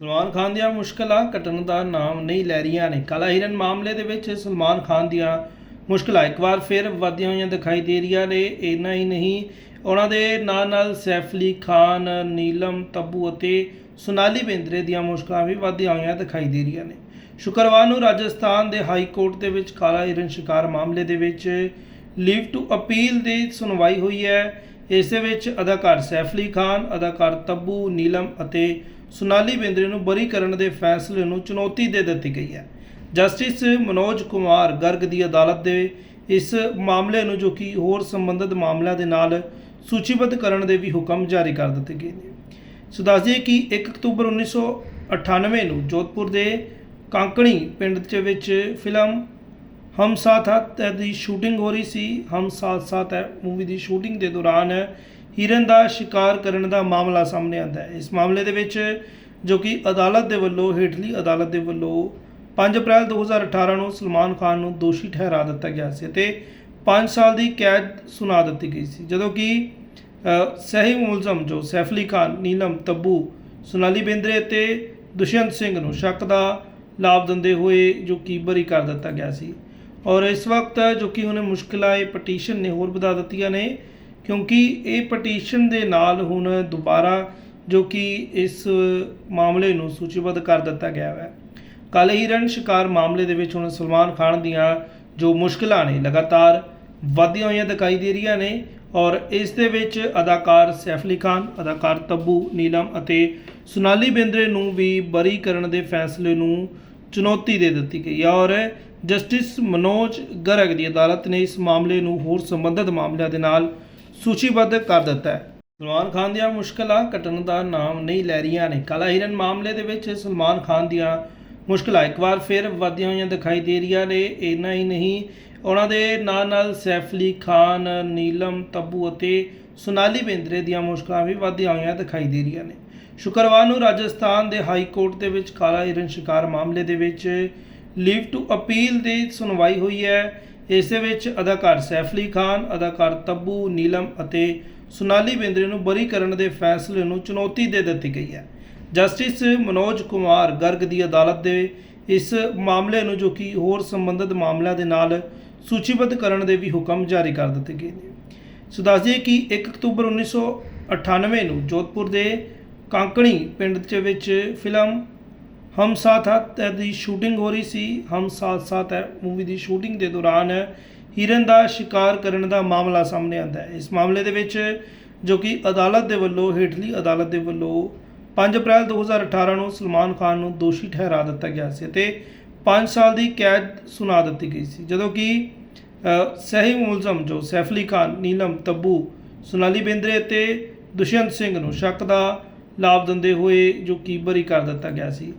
ਸਲਮਾਨ ਖਾਨ ਦੀਆਂ ਮੁਸ਼ਕਲਾਂ ਘਟਣ ਦਾ ਨਾਮ ਨਹੀਂ ਲੈ ਰਹੀਆਂ ਨੇ। ਕਾਲਾ ਹਿਰਨ ਮਾਮਲੇ ਦੇ ਵਿੱਚ ਸਲਮਾਨ ਖਾਨ ਦੀਆਂ ਮੁਸ਼ਕਲਾਂ ਇੱਕ ਵਾਰ ਫਿਰ ਵਧੀਆਂ ਹੋਈਆਂ ਦਿਖਾਈ ਦੇ ਰਹੀਆਂ ਨੇ। ਇੰਨਾ ਹੀ ਨਹੀਂ, ਉਹਨਾਂ ਦੇ ਨਾਲ ਨਾਲ ਸੈਫਲੀ ਖਾਨ, ਨੀਲਮ, ਤੱਬੂ ਅਤੇ ਸੁਨਾਲੀ ਬੇਂਦਰੇ ਦੀਆਂ ਮੁਸ਼ਕਲਾਂ ਵੀ ਵਧੀਆਂ ਹੋਈਆਂ ਦਿਖਾਈ ਦੇ ਰਹੀਆਂ ਨੇ। ਸ਼ੁੱਕਰਵਾਰ ਨੂੰ ਰਾਜਸਥਾਨ ਦੇ ਹਾਈ ਕੋਰਟ ਦੇ ਵਿੱਚ ਕਾਲਾ ਹਿਰਨ ਸ਼ਿਕਾਰ ਮਾਮਲੇ ਦੇ ਵਿੱਚ ਲੀਵ ਟੂ ਅਪੀਲ ਦੀ ਸੁਣਵਾਈ ਹੋਈ ਹੈ। ਇਸ ਦੇ ਵਿੱਚ ਅਦਾਕਾਰ ਸੈਫਲੀ ਖਾਨ, ਅਦਾਕਾਰ ਤੱਬੂ ਨੀਲਮ ਅਤੇ ਸੁਨਾਲੀ ਬੇਂਦਰੇ ਨੂੰ ਬਰੀ ਕਰਨ ਦੇ ਫੈਸਲੇ ਨੂੰ ਚੁਣੌਤੀ ਦੇ ਦਿੱਤੀ ਗਈ ਹੈ। ਜਸਟਿਸ ਮਨੋਜ ਕੁਮਾਰ ਗਰਗ ਦੀ ਅਦਾਲਤ ਦੇ ਇਸ ਮਾਮਲੇ ਨੂੰ ਜੋ ਕਿ ਹੋਰ ਸੰਬੰਧਿਤ ਮਾਮਲਿਆਂ ਦੇ ਨਾਲ ਸੂਚੀਬੱਧ ਕਰਨ ਦੇ ਵੀ ਹੁਕਮ ਜਾਰੀ ਕਰ ਦਿੱਤੇ ਗਏ ਨੇ। ਸੋ ਦੱਸ ਦਈਏ ਕਿ 1 ਅਕਤੂਬਰ 1998 ਨੂੰ ਜੋਧਪੁਰ ਦੇ ਕਾਂਕਣੀ ਪਿੰਡ ਦੇ ਵਿੱਚ ਫਿਲਮ ਹਮ ਸਾਥ ਹੈ ਦੀ ਸ਼ੂਟਿੰਗ ਹੋ ਰਹੀ ਸੀ ਹਮ ਸਾਥ ਸਾਥ ਹੈ ਮੂਵੀ ਦੀ ਸ਼ੂਟਿੰਗ ਦੇ ਦੌਰਾਨ ਹਿਰਨ ਦਾ ਸ਼ਿਕਾਰ ਕਰਨ ਦਾ ਮਾਮਲਾ ਸਾਹਮਣੇ ਆਂਦਾ ਹੈ ਇਸ ਮਾਮਲੇ ਦੇ ਵਿੱਚ ਜੋ ਕਿ ਅਦਾਲਤ ਦੇ ਵੱਲੋਂ ਹੇਠਲੀ ਅਦਾਲਤ ਦੇ ਵੱਲੋਂ 5 ਅਪ੍ਰੈਲ 2018 ਨੂੰ ਸਲਮਾਨ ਖਾਨ ਨੂੰ ਦੋਸ਼ੀ ਠਹਿਰਾ ਦਿੱਤਾ ਗਿਆ ਸੀ ਤੇ 5 ਸਾਲ ਦੀ ਕੈਦ ਸੁਣਾ ਦਿੱਤੀ ਗਈ ਸੀ ਜਦੋਂ ਕਿ ਸਹੀ ਮੁਲਜ਼ਮ ਜੋ ਸੈਫਲੀ ਖਾਨ ਨੀਲਮ ਤੱਬੂ ਸੁਨਾਲੀ ਬੇਂਦਰੇ ਅਤੇ ਦੁਸ਼ਯੰਤ ਸਿੰਘ ਨੂੰ ਸ਼ੱਕ ਦਾ ਲਾਭ ਦਿੰਦੇ ਹੋਏ ਜੋ ਕਿ ਬਰੀ ਕਰ ਦਿੱਤਾ ਗਿਆ ਸੀ ਔਰ ਇਸ ਵਕਤ ਜੋ ਕਿ ਹੁਣ ਮੁਸ਼ਕਿਲਾਂ, ਇਹ ਪਟੀਸ਼ਨ ਨੇ ਹੋਰ ਵਧਾ ਦਿੱਤੀਆਂ ਨੇ, ਕਿਉਂਕਿ ਇਹ ਪਟੀਸ਼ਨ ਦੇ ਨਾਲ ਹੁਣ ਦੁਬਾਰਾ ਜੋ ਕਿ ਇਸ ਮਾਮਲੇ ਨੂੰ ਸੂਚੀਬੱਧ ਕਰ ਦਿੱਤਾ ਗਿਆ ਹੈ। ਕਾਲੇ ਹਿਰਨ ਸ਼ਿਕਾਰ ਮਾਮਲੇ ਦੇ ਵਿੱਚ ਹੁਣ ਸਲਮਾਨ ਖਾਨ ਦੀਆਂ ਜੋ ਮੁਸ਼ਕਲਾਂ ਨੇ ਲਗਾਤਾਰ ਵਧਦੀਆਂ ਹੋਈਆਂ ਦਿਖਾਈ ਦੇ ਰਹੀਆਂ ਨੇ ਔਰ ਇਸ ਦੇ ਵਿੱਚ ਅਦਾਕਾਰ ਸੈਫ ਅਲੀ ਖਾਨ, ਅਦਾਕਾਰ ਤੱਬੂ ਨੀਲਮ ਅਤੇ ਸੁਨਾਲੀ ਬਿੰਦਰੇ ਨੂੰ ਵੀ ਬਰੀ ਕਰਨ ਦੇ ਫੈਸਲੇ ਨੂੰ ਚੁਣੌਤੀ ਦੇ ਦਿੱਤੀ ਗਈ ਹੈ ਔਰ ਜਸਟਿਸ ਮਨੋਜ ਗਰਗ ਦੀ ਅਦਾਲਤ ਨੇ ਇਸ ਮਾਮਲੇ ਨੂੰ ਹੋਰ ਸੰਬੰਧਿਤ ਮਾਮਲਿਆਂ ਦੇ ਨਾਲ ਸੂਚੀਬੱਧ ਕਰ ਦਿੱਤਾ ਹੈ। ਸਲਮਾਨ ਖਾਨ ਦੀਆਂ ਮੁਸ਼ਕਲਾਂ ਘਟਣ ਦਾ ਨਾਮ ਨਹੀਂ ਲੈ ਰਹੀਆਂ ਨੇ। ਕਾਲਾ ਹਿਰਨ ਮਾਮਲੇ ਦੇ ਵਿੱਚ ਸਲਮਾਨ ਖਾਨ ਦੀਆਂ ਮੁਸ਼ਕਲਾਂ ਇੱਕ ਵਾਰ ਫਿਰ ਵਧੀਆਂ ਹੋਈਆਂ ਦਿਖਾਈ ਦੇ ਰਹੀਆਂ ਨੇ। ਇੰਨਾ ਹੀ ਨਹੀਂ, ਉਹਨਾਂ ਦੇ ਨਾਲ ਨਾਲ ਸੈਫਲੀ ਖਾਨ, ਨੀਲਮ, ਤੱਬੂ ਅਤੇ ਸੁਨਾਲੀ ਬੇਂਦਰੇ ਦੀਆਂ ਮੁਸ਼ਕਲਾਂ ਵੀ ਵਧੀਆਂ ਹੋਈਆਂ ਦਿਖਾਈ ਦੇ ਰਹੀਆਂ ਨੇ। ਸ਼ੁੱਕਰਵਾਰ ਨੂੰ ਰਾਜਸਥਾਨ ਦੇ ਹਾਈ ਕੋਰਟ ਦੇ ਵਿੱਚ ਕਾਲਾ ਹਿਰਨ ਸ਼ਿਕਾਰ ਮਾਮਲੇ ਦੇ ਵਿੱਚ ਲੀਵ ਟੂ ਅਪੀਲ ਦੀ ਸੁਣਵਾਈ ਹੋਈ ਹੈ। ਇਸ ਦੇ ਵਿੱਚ ਅਦਾਕਾਰ ਸੈਫਲੀ ਖਾਨ, ਅਦਾਕਾਰ ਤੱਬੂ, ਨੀਲਮ ਅਤੇ ਸੁਨਾਲੀ ਬੇਂਦਰੇ ਨੂੰ ਬਰੀ ਕਰਨ ਦੇ ਫੈਸਲੇ ਨੂੰ ਚੁਣੌਤੀ ਦੇ ਦਿੱਤੀ ਗਈ ਹੈ। ਜਸਟਿਸ ਮਨੋਜ ਕੁਮਾਰ ਗਰਗ ਦੀ ਅਦਾਲਤ ਦੇ ਇਸ ਮਾਮਲੇ ਨੂੰ ਜੋ ਕਿ ਹੋਰ ਸੰਬੰਧਿਤ ਮਾਮਲਿਆਂ ਦੇ ਨਾਲ ਸੂਚੀਬੱਧ ਕਰਨ ਦੇ ਵੀ ਹੁਕਮ ਜਾਰੀ ਕਰ ਦਿੱਤੇ ਗਏ ਨੇ। ਸੋ ਦੱਸ ਦਈਏ ਕਿ 1 ਅਕਤੂਬਰ 1998 ਨੂੰ ਜੋਧਪੁਰ ਦੇ ਕਾਂਕਣੀ ਪਿੰਡ ਦੇ ਵਿੱਚ ਫਿਲਮ ਹਮ ਸਾਥ ਹੈ ਦੀ ਸ਼ੂਟਿੰਗ ਹੋ ਰਹੀ ਸੀ। ਹਮ ਸਾਥ ਸਾਥ ਹੈ, ਮੂਵੀ ਦੀ ਸ਼ੂਟਿੰਗ ਦੇ ਦੌਰਾਨ ਹਿਰਨ ਦਾ ਸ਼ਿਕਾਰ ਕਰਨ ਦਾ ਮਾਮਲਾ ਸਾਹਮਣੇ ਆਂਦਾ ਹੈ। ਇਸ ਮਾਮਲੇ ਦੇ ਵਿੱਚ ਜੋ ਕਿ ਅਦਾਲਤ ਦੇ ਵੱਲੋਂ, ਹੇਠਲੀ ਅਦਾਲਤ ਦੇ ਵੱਲੋਂ 5 ਅਪ੍ਰੈਲ 2018 ਨੂੰ ਸਲਮਾਨ ਖਾਨ ਨੂੰ ਦੋਸ਼ੀ ਠਹਿਰਾ ਦਿੱਤਾ ਗਿਆ ਸੀ ਤੇ 5 ਸਾਲ ਦੀ ਕੈਦ ਸੁਣਾ ਦਿੱਤੀ ਗਈ ਸੀ। ਜਦੋਂ ਕਿ ਸਹੀ ਮੁਲਜ਼ਮ ਜੋ ਸੈਫਲੀ ਖਾਨ, ਨੀਲਮ, ਤੱਬੂ, ਸੁਨਾਲੀ ਬਿੰਦਰੇ ਅਤੇ ਦੁਸ਼ਯੰਤ ਸਿੰਘ ਨੂੰ ਸ਼ੱਕ ਦਾ ਲਾਭ ਦਿੰਦੇ ਹੋਏ ਜੋ ਕਿ ਬਰੀ ਕਰ ਦਿੱਤਾ ਗਿਆ ਸੀ।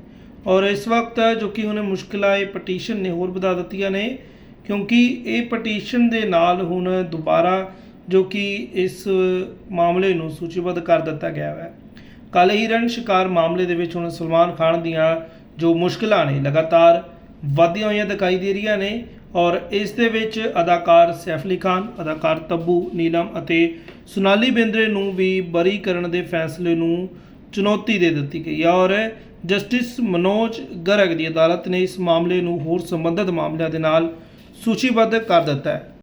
ਔਰ ਇਸ ਵਕਤ ਜੋ ਕਿ ਹੁਣ ਮੁਸ਼ਕਿਲਾਂ, ਇਹ ਪਟੀਸ਼ਨ ਨੇ ਹੋਰ ਵਧਾ ਦਿੱਤੀਆਂ ਨੇ, ਕਿਉਂਕਿ ਇਹ ਪਟੀਸ਼ਨ ਦੇ ਨਾਲ ਹੁਣ ਦੁਬਾਰਾ ਜੋ ਕਿ ਇਸ ਮਾਮਲੇ ਨੂੰ ਸੂਚੀਬੱਧ ਕਰ ਦਿੱਤਾ ਗਿਆ ਹੈ। ਕਾਲੇ ਹਿਰਨ ਸ਼ਿਕਾਰ ਮਾਮਲੇ ਦੇ ਵਿੱਚ ਹੁਣ ਸਲਮਾਨ ਖਾਨ ਦੀਆਂ ਜੋ ਮੁਸ਼ਕਲਾਂ ਨੇ ਲਗਾਤਾਰ ਵਧਦੀਆਂ ਹੋਈਆਂ ਦਿਖਾਈ ਦੇ ਰਹੀਆਂ ਨੇ ਔਰ ਇਸ ਦੇ ਵਿੱਚ ਅਦਾਕਾਰ ਸੈਫ ਅਲੀ ਖਾਨ, ਅਦਾਕਾਰ ਤੱਬੂ ਨੀਲਮ ਅਤੇ ਸੁਨਾਲੀ ਬਿੰਦਰੇ ਨੂੰ ਵੀ ਬਰੀ ਕਰਨ ਦੇ ਫੈਸਲੇ ਨੂੰ ਚੁਣੌਤੀ ਦੇ ਦਿੱਤੀ ਗਈ ਹੈ ਔਰ ਜਸਟਿਸ ਮਨੋਜ ਗਰਗ ਦੀ ਅਦਾਲਤ ਨੇ ਇਸ ਮਾਮਲੇ ਨੂੰ ਹੋਰ ਸੰਬੰਧਿਤ ਮਾਮਲਿਆਂ ਦੇ ਨਾਲ ਸੂਚੀਬੱਧ ਕਰ ਦਿੱਤਾ ਹੈ।